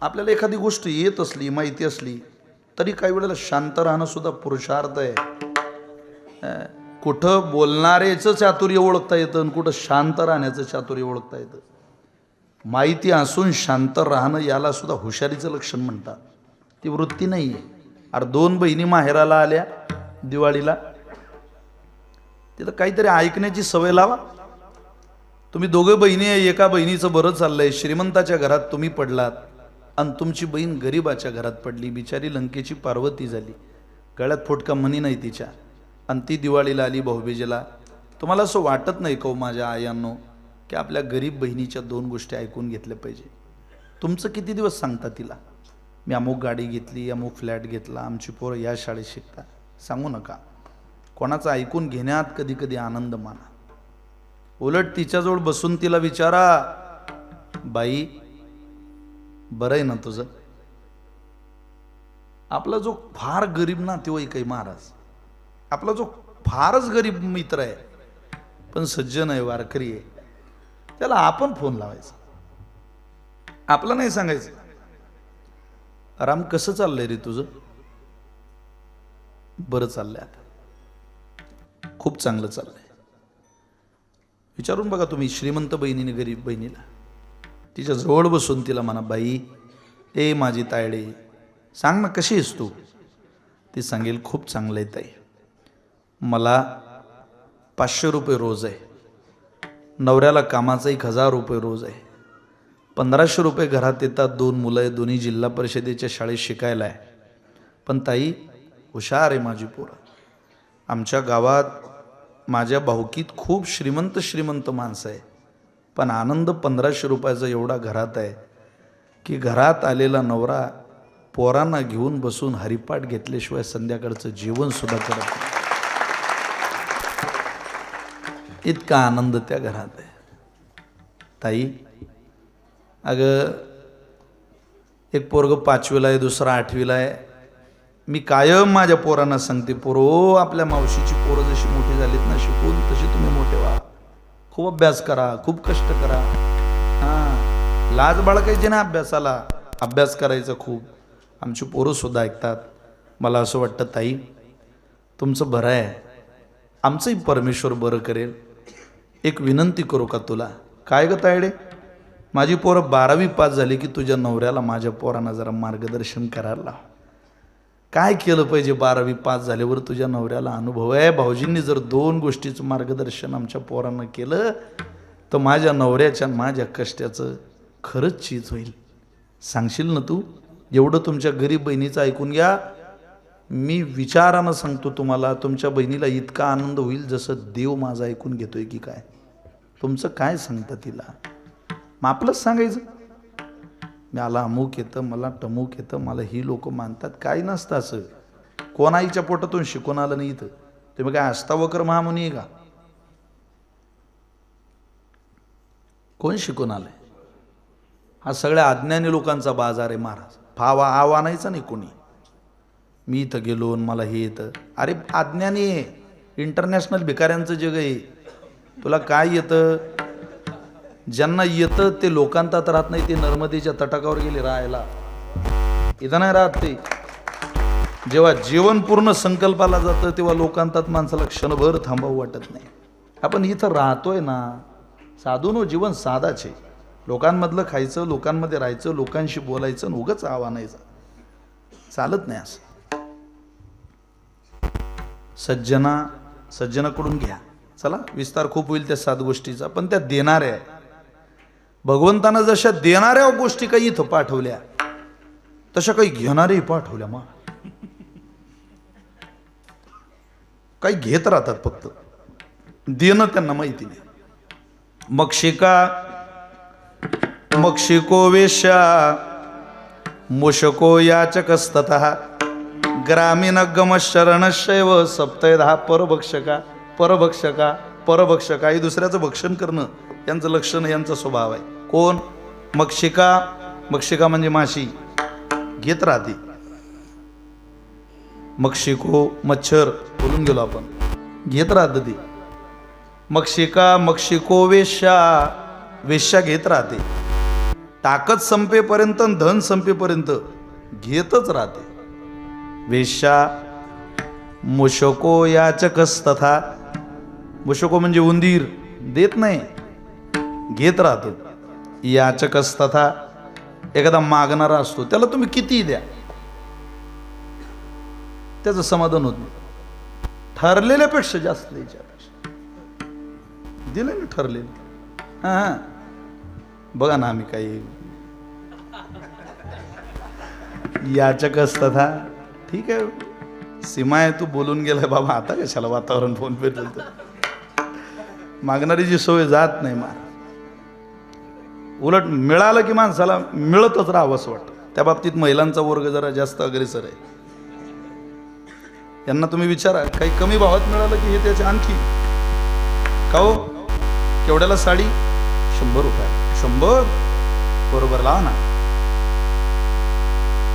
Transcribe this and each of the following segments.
आपल्याला एखादी गोष्ट येत असली माहिती असली तरी काही वेळेला शांत राहणं सुद्धा पुरुषार्थ आहे. कुठं बोलणाऱ्याचं चातुर्य ओळखता येतं आणि कुठं शांत राहण्याचं चातुर्य ओळखता येतं. माहिती असून शांत राहणं याला सुद्धा हुशारीचं लक्षण म्हणतात. ती वृत्ती नाही आहे अरे दोन बहिणी माहेराला आल्या दिवाळीला. तिथं काहीतरी ऐकण्याची सवय लावा. तुम्ही दोघे बहिणी आहे एका बहिणीचं बरं चाललंय. श्रीमंताच्या घरात तुम्ही पडलात. आणि तुमची बहीण गरिबाच्या घरात पडली बिचारी लंकेची पार्वती झाली. गळ्यात फोटका म्हणी नाही तिच्या. आणि ती दिवाळीला आली भाऊबीजेला. तुम्हाला असं वाटत नाही का हो माझ्या आयांनो की आपल्या गरीब बहिणीच्या दोन गोष्टी ऐकून घेतल्या पाहिजे? तुमचं किती दिवस सांगता तिला? मी अमुक गाडी घेतली अमुक फ्लॅट घेतला आमची पोरं या शाळेत शिकता सांगू नका. कोणाचं ऐकून घेण्यात कधी कधी आनंद माना. उलट तिच्याजवळ बसून तिला विचारा बाई बरं आहे ना तुझं? आपला जो फार गरीब नातेवाईक आहे महाराज. आपला जो फारच गरीब मित्र आहे पण सज्जन आहे वारकरी आहे त्याला आपण फोन लावायचा. आपला नाही सांगायचं. राम कसं चाललंय रे तुझं? बरं चाललंय आता. खूप चांगलं चाललंय. विचारून बघा तुम्ही श्रीमंत बहिणीने गरीब बहिणीला. तिच्या जवळ बसून तिला म्हणा बाई ए माझी तायडे सांग ना कशी आहेस तू? ती सांगेल खूप चांगलं आहे ताई. मला पाचशे रुपये रोज आहे. नवऱ्याला कामाचा एक हजार रुपये रोज आहे. पंधराशे रुपये घरात येतात दोन मुलं आहे दोन्ही जिल्हा परिषदेच्या शाळेत शिकायला आहे. पण ताई हुशार आहे माझी पोरं. आमच्या गावात माझ्या भाऊकीत खूप श्रीमंत श्रीमंत माणसं आहे पण आनंद पंधराशे रुपयाचा एवढा घरात आहे की घरात आलेला नवरा पोरांना घेऊन बसून हरिपाठ घेतल्याशिवाय संध्याकाळचं जेवणसुद्धा करत नाही. इतका आनंद त्या घरात आहे. ताई अगं एक पोरग पाचवीला आहे दुसरा आठवीला आहे. मी कायम माझ्या पोरांना सांगते पोरो हो, आपल्या मावशीची पोरं जशी मोठी झालीत ना शिकून तशी तुम्ही मोठे व्हा. खूप अभ्यास करा खूप कष्ट करा. हां. लाज बाळगायची ना अभ्यासाला. अभ्यास करायचा खूप. आमची पोरंसुद्धा ऐकतात. मला असं वाटतं ताई तुमचं बरं आहे. आमचंही परमेश्वर बरं करेल. एक विनंती करू का तुला? काय ग तायडे? माझी पोरं बारावी पास झाली की तुझ्या नवऱ्याला माझ्या पोरांना जरा मार्गदर्शन करायला लाव. काय केलं पाहिजे बारावी पास झाल्यावर तुझ्या नवऱ्याला अनुभव आहे? भाऊजींनी जर दोन गोष्टीचं मार्गदर्शन आमच्या पोरांना केलं तर माझ्या नवऱ्याच्या माझ्या कष्टाचं खरंच चीज होईल. सांगशील ना तू? एवढं तुमच्या गरीब बहिणीचं ऐकून घ्या. मी विचारानं सांगतो तुम्हाला तुमच्या बहिणीला इतका आनंद होईल जसं देव माझा ऐकून घेतोय की काय. तुमचं काय सांगतं तिला? मग आपलंच सांगायचं. मला अमुक येतं मला टमुक येतं मला ही लोक मानतात काही नसतं असं कोणाईच्या पोटातून शिकून आलं नाही इथं तुम्ही काय आस्थावकर महामुनी आहे का कोण शिकून आलंय हा सगळ्या अज्ञानी लोकांचा बाजार आहे महाराज फावा आव आणायचा नाही कोणी मी इथं गेलो मला हे येतं अरे अज्ञानी आहे इंटरनॅशनल भिकाऱ्यांचं जग आहे तुला काय येतं ज्यांना येतं ते लोकांतात राहत नाही ते नर्मदेच्या तटाकावर गेले राहायला. इथं नाही राहत ते. जेव्हा जीवन पूर्ण संकल्पाला जातं तेव्हा लोकांतात माणसाला क्षणभर थांबावं वाटत नाही. आपण इथं राहतोय ना साधून जीवन साधाच आहे. लोकांमधलं खायचं लोकांमध्ये राहायचं लोकांशी बोलायचं आणि उगच आव्हानायचं चालत नाही असं. सज्जना सज्जनाकडून घ्या. चला विस्तार खूप होईल त्या सात गोष्टीचा पण त्या देणाऱ्या आहे भगवंतानं जशा देणाऱ्या गोष्टी काही इथं पाठवल्या तशा काही घेणाऱ्याही पाठवल्या मग काही घेत राहतात फक्त. देणं त्यांना माहिती नाही. मग शिका मग शिको वेश्या मुशको याचकस्तत. ग्रामीण गम शरणशैव सप्तयधा परभक्षका परभक्षका परभक्षका हे दुसऱ्याचं भक्षण करणं यांचं लक्षण यांचा स्वभाव आहे. कोण? मक्षिका. मक्षिका म्हणजे माशी. घेत राहते. मक्षिको मच्छर बोलून गेलो आपण. घेत राहतं ती. मक्षिका मक्षिको वेश्या. वेश्या घेत राहते. ताकद संपेपर्यंत धन संपेपर्यंत घेतच राहते. वेश्या मुशको याचकस तथा मुशको म्हणजे उंदीर. देत नाही. घेत राहतो. याचक तथा एखादा मागणारा असतो त्याला तुम्ही कितीही द्या? त्याचं समाधान होत नाही. ठरलेल्यापेक्षा जास्त द्यायच्यापेक्षा दिलं ना ठरलेलं. हां बघा ना आम्ही काही. याचकच तथा ठीक आहे. सीमा आहे तू बोलून गेलाय बाबा आता कशाला वातावरण फोन पे तर मागणारीची सोय जात नाही मा उलट मिळालं की माणसाला मिळतच राहावं असं वाटतं. त्या बाबतीत महिलांचा वर्ग जरा जास्त अग्रेसर आहे. यांना तुम्ही विचारा काही कमी भावात मिळालं की हे त्याचे आणखी? का हो? केवढ्याला साडी? शंभर रुपये. शंभर? बरोबर लावा ना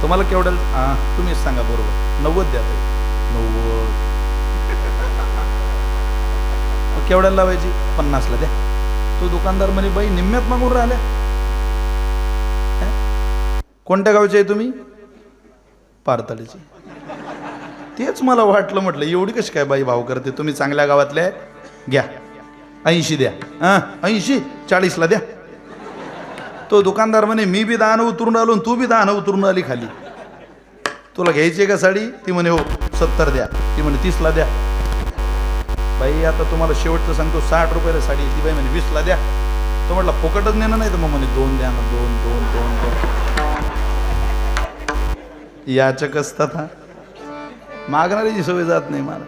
तुम्हाला केवढ्याला हा तुम्हीच सांगा बरोबर. नव्वद द्या ते. नव्वद. केवढ्याला लावायची? पन्नासला द्या. तो दुकानदार म्हणे बाई निम्म्यात मागून राहिल्या. कोणत्या गावचे आहे तुम्ही? पारताळीची तेच मला वाटलं म्हटलं एवढी कशी काय बाई भाव करते? तुम्ही चांगल्या गावातले घ्या. ऐंशी द्या. हां ऐंशी चाळीसला द्या. तो दुकानदार म्हणे मी बी दहानं उतरून आलो तू बी दहानं उतरून आली खाली. तुला घ्यायची आहे का साडी? ती म्हणे हो सत्तर द्या. ती म्हणे तीसला द्या. बाई आता तुम्हाला शेवटचं सांगतो साठ रुपयाला साडी ती बाई म्हणे वीसला द्या. तो म्हटला फुकटच नेणं नाही तर मग म्हणे दोन द्या ना दोन दोन दोन दोन. याचक असतात हा. मागणारीची सवय जात नाही मला.